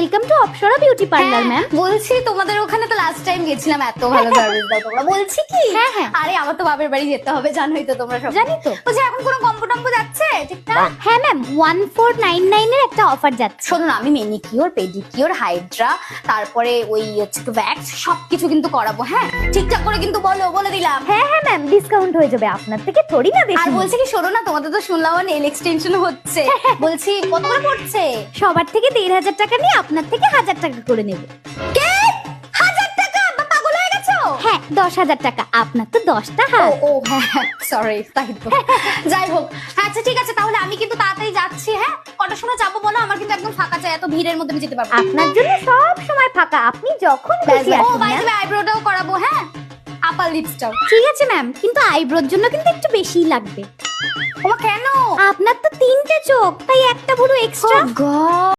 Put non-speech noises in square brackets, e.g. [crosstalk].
Welcome to Apsara beauty parlour ma'am হ্যাঁ, বলছি তোমাদের ওখানে তো লাস্ট টাইম গেছিলাম এত ভালো সার্ভিস দাও তোমরা। বলছি কি? হ্যাঁ, হ্যাঁ। আরে আমার তো বাপের বাড়ি যেতে হবে জানোই তো তোমরা সব। জানি তো। বলছি এখন কোনো কম্পো টম্পো যাচ্ছে? হ্যাঁ ম্যাম ওয়ান ফোর নাইন নাইনের একটা অফার যাচ্ছে। শোনো না আমি মেনিকিওর পেডিকিওর হাইড্রা তারপরে ওই হচ্ছে ভ্যাক্স সবকিছু কিন্তু করাবো হ্যাঁ? ঠিকঠাক করে কিন্তু বলো বলে দিলাম। হ্যাঁ হ্যাঁ ম্যাম ডিসকাউন্ট হয়ে যাবে। আপনার থেকে থোড়ি না আর বলছি কি শোনো না তোমাদের তো শুনলাম নেল এক্সটেনশন হচ্ছে। [laughs] বলছি কত করে পড়ছে? সবার থেকে দেড় হাজার টাকা নিয়ে আপনার থেকে হাজার টাকা করে নেব। কে? দশ হাজার টাকা আপনার তো দশটা ও হাত। ও হ্যাঁ সরি তাই তো। যাই হোক আচ্ছা ঠিক আছে তাহলে আমি কিন্তু তাড়াতাড়ি যাচ্ছি হ্যাঁ? কটার সময় যাব বলো? আমার কিন্তু একদম ফাঁকা চাই এত ভিড়ের মধ্যে আমি যেতে পারব আপনার জন্য সব সময় ফাঁকা আপনি যখন খুশি ও বাই। দ্য আইব্রোটাও করাবো হ্যাঁ? আপার লিপসটাও ঠিক আছে ম্যাম কিন্তু আইব্রোর জন্য কিন্তু একটু বেশিই লাগবে। ওমা কেন? আপনার তো তিনটে চোখ তাই একটা পুরো এক্সট্রা গড